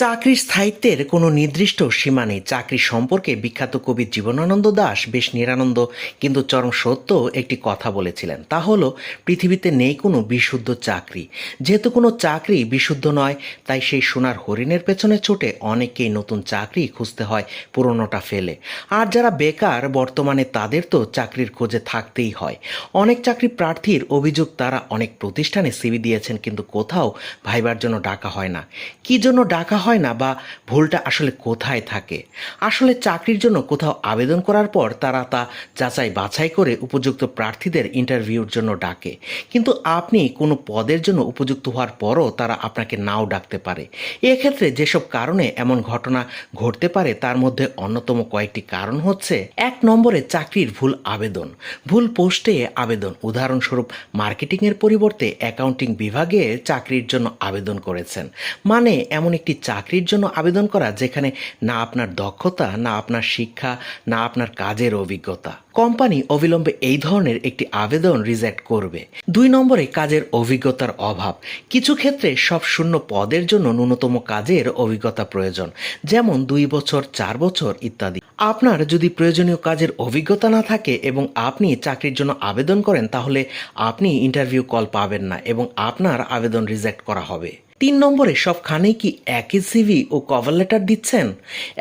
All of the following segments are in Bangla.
চাকরির স্থায়িত্বের কোনো নির্দিষ্ট সীমা নেই। চাকরি সম্পর্কে বিখ্যাত কবি জীবনানন্দ দাস বেশ নিরানন্দ, কিন্তু চরম সত্য একটি কথা বলেছিলেন। তা হলো, পৃথিবীতে নেই কোনো বিশুদ্ধ চাকরি। যেহেতু কোনো চাকরি বিশুদ্ধ নয়, তাই সেই সোনার হরিণের পেছনে ছুটে অনেককেই নতুন চাকরি খুঁজতে হয়, পুরনোটা ফেলে। আর যারা বেকার, বর্তমানে তাদের তো চাকরির খোঁজে থাকতেই হয়। অনেক চাকরি প্রার্থীর অভিযোগ তারা অনেক প্রতিষ্ঠানে সিবি দিয়েছেন, কিন্তু কোথাও ভাইবার জন্য ডাকা হয় না। কি জন্য ডাকা হয় না বা ভুলটা আসলে কোথায় থাকে? আসলে চাকরির জন্য কোথাও আবেদন করার পর তারা তা যাচাই বাছাই করে উপযুক্ত প্রার্থীদের ইন্টারভিউর জন্য ডাকে। কিন্তু আপনি কোনো পদের জন্য উপযুক্ত হওয়ার পরও তারা আপনাকে নাও ডাকতে পারে। এক্ষেত্রে যেসব কারণে এমন ঘটনা ঘটতে পারে তার মধ্যে অন্যতম কয়েকটি কারণ হচ্ছে, এক নম্বরে চাকরির ভুল আবেদন। ভুল পোস্টে আবেদন। উদাহরণস্বরূপ, মার্কেটিংয়ের পরিবর্তে অ্যাকাউন্টিং বিভাগে চাকরির জন্য আবেদন করেছেন। মানে এমন একটি চাকরির জন্য আবেদন করা যেখানে না আপনার দক্ষতা, না আপনার শিক্ষা, না আপনার কাজের অভিজ্ঞতা। কোম্পানি অবিলম্বে এই ধরনের একটি আবেদন রিজেক্ট করবে। দুই নম্বরে কাজের অভিজ্ঞতার অভাব। কিছু ক্ষেত্রে সব শূন্য পদের জন্য ন্যূনতম কাজের অভিজ্ঞতা প্রয়োজন, যেমন দুই বছর, চার বছর ইত্যাদি। আপনার যদি প্রয়োজনীয় কাজের অভিজ্ঞতা না থাকে এবং আপনি চাকরির জন্য আবেদন করেন, তাহলে আপনি ইন্টারভিউ কল পাবেন না এবং আপনার আবেদন রিজেক্ট করা হবে। তিন নম্বরে সবখানেই কি একই সিভি ও কভার লেটার দিচ্ছেন?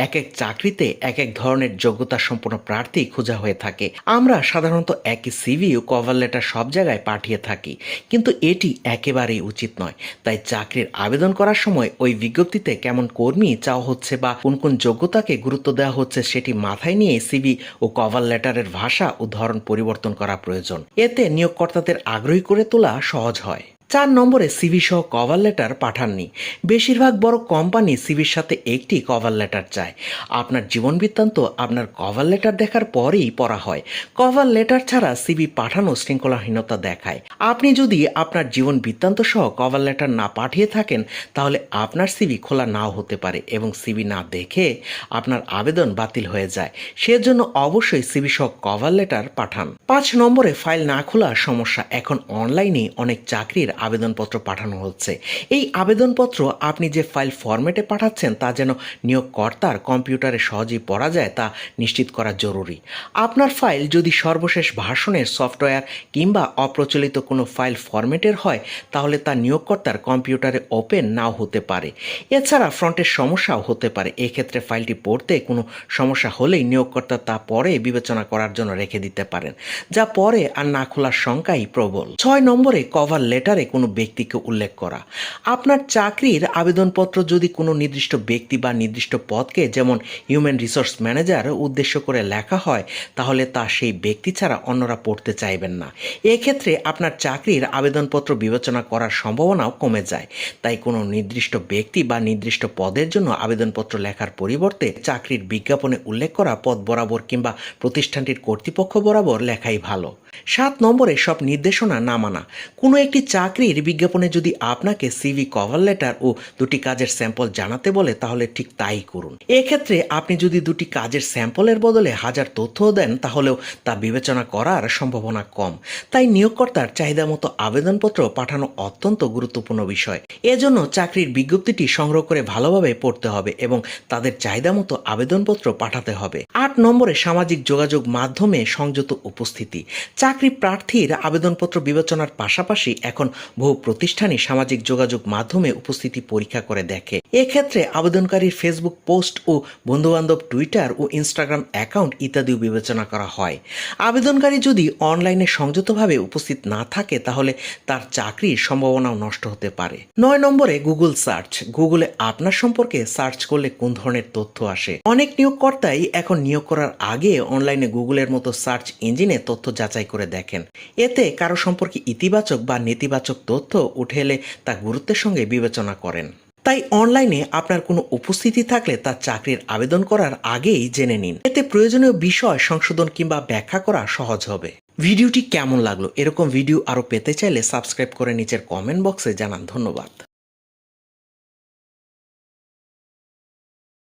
এক এক চাকরিতে এক এক ধরনের যোগ্যতা সম্পন্ন প্রার্থী খোঁজা হয়ে থাকে। আমরা সাধারণত একই সিভি ও কভার লেটার সব জায়গায় পাঠিয়ে থাকি, কিন্তু এটি একেবারেই উচিত নয়। তাই চাকরির আবেদন করার সময় ওই বিজ্ঞপ্তিতে কেমন কর্মী চাওয়া হচ্ছে বা কোন কোন যোগ্যতাকে গুরুত্ব দেওয়া হচ্ছে সেটি মাথায় নিয়ে সিভি ও কভার লেটারের ভাষা ও ধরন পরিবর্তন করা প্রয়োজন। এতে নিয়োগকর্তাদের আগ্রহী করে তোলা সহজ হয়। চার নম্বরে সিভি সহ কভার লেটার পাঠাননি। বেশিরভাগ বড় কোম্পানি সিভির সাথে একটি কভার লেটার চায়। আপনার জীবন বৃত্তান্ত আপনার কভার লেটার দেখার পরেই পড়া হয়। কভার লেটার ছাড়া সিভি পাঠানো শৃঙ্খলাহীনতা দেখায়। আপনি যদি আপনার জীবন বৃত্তান্ত সহ কভার লেটার না পাঠিয়ে থাকেন, তাহলে আপনার সিভি খোলা নাও হতে পারে এবং সিভি না দেখে আপনার আবেদন বাতিল হয়ে যায়। সেজন্য অবশ্যই সিভি সহ কভার লেটার পাঠান। পাঁচ নম্বরে ফাইল না খোলার সমস্যা। এখন অনলাইনে অনেক চাকরির আবেদনপত্র পাঠানো হচ্ছে। এই আবেদনপত্র আপনি যে ফাইল ফরম্যাটে পাঠাচ্ছেন তা যেন নিয়োগকর্তার কম্পিউটারে সহজেই পড়া যায় তা নিশ্চিত করা জরুরি। আপনার ফাইল যদি সর্বশেষ ভাষণের সফটওয়্যার কিংবা অপ্রচলিত কোনো ফাইল ফরম্যাটের হয়, তাহলে তা নিয়োগকর্তার কম্পিউটারে ওপেন নাও হতে পারে। এছাড়া ফ্রন্টের সমস্যাও হতে পারে। এক্ষেত্রে ফাইলটি পড়তে কোনো সমস্যা হলেই নিয়োগকর্তা তা পরে বিবেচনা করার জন্য রেখে দিতে পারেন, যা পরে আর না খোলার সংখ্যাই প্রবল। ছয় নম্বরে কভার লেটারে কোনো ব্যক্তিকে উল্লেখ করা। আপনার চাকরির আবেদনপত্র যদি কোনো নির্দিষ্ট ব্যক্তি বা নির্দিষ্ট পদকে যেমন হিউম্যান রিসোর্স ম্যানেজার উদ্দেশ্য করে লেখা হয়, তাহলে তা সেই ব্যক্তি ছাড়া অন্যরা পড়তে চাইবেন না। এক্ষেত্রে আপনার চাকরির আবেদনপত্র বিবেচনা করার সম্ভাবনাও কমে যায়। তাই কোনো নির্দিষ্ট ব্যক্তি বা নির্দিষ্ট পদের জন্য আবেদনপত্র লেখার পরিবর্তে চাকরির বিজ্ঞাপনে উল্লেখ করা পদ বরাবর কিংবা প্রতিষ্ঠানটির কর্তৃপক্ষ বরাবর লেখাই ভালো। সাত নম্বরে সব নির্দেশনা না মানা। কোনো একটি চাকরির বিজ্ঞাপনে যদি আপনাকে সিভি কভার লেটার ও দুটি কাজের স্যাম্পল জানাতে বলে, তাহলে ঠিক তাই করুন। এক্ষেত্রে আপনি যদি দুটি কাজের স্যাম্পলের বদলে হাজার তথ্য দেন, তাহলেও তা বিবেচনা করার সম্ভাবনা কম। তাই নিয়োগকর্তার চাহিদা মতো আবেদনপত্র পাঠানো অত্যন্ত গুরুত্বপূর্ণ বিষয়। এজন্য চাকরির বিজ্ঞপ্তিটি সংগ্রহ করে ভালোভাবে পড়তে হবে এবং তাদের চাহিদা মতো আবেদনপত্র পাঠাতে হবে। আট নম্বরে সামাজিক যোগাযোগ মাধ্যমে সংযত উপস্থিতি। চাকরি প্রার্থীর আবেদনপত্র বিবেচনার পাশাপাশি এখন বহু প্রতিষ্ঠানই সামাজিক যোগাযোগ মাধ্যমে উপস্থিতি পরীক্ষা করে দেখে। এক্ষেত্রে আবেদনকারীর ফেসবুক পোস্ট ও বন্ধুবান্ধব টুইটার ও ইনস্টাগ্রাম অ্যাকাউন্ট ইত্যাদিও বিবেচনা করা হয়। আবেদনকারী যদি অনলাইনে সংযতভাবে উপস্থিত না থাকে, তাহলে তার চাকরির সম্ভাবনাও নষ্ট হতে পারে। নয় নম্বরে গুগল সার্চ গুগলে আপনার সম্পর্কে সার্চ করলে কোন ধরনের তথ্য আসে? অনেক নিয়োগকর্তাই এখন নিয়োগ করার আগে অনলাইনে গুগলের মতো সার্চ ইঞ্জিনে তথ্য যাচাই করে দেখেন। এতে কারও সম্পর্কে ইতিবাচক বা নেতিবাচক তথ্য উঠে এলে তা গুরুত্বের সঙ্গে বিবেচনা করেন। তাই অনলাইনে আপনার কোনো উপস্থিতি থাকলে তা চাকরির আবেদন করার আগেই জেনে নিন। এতে প্রয়োজনীয় বিষয় সংশোধন কিংবা ব্যাখ্যা করা সহজ হবে। ভিডিওটি কেমন লাগল? এরকম ভিডিও আরও পেতে চাইলে সাবস্ক্রাইব করে নিচের কমেন্ট বক্সে জানান। ধন্যবাদ।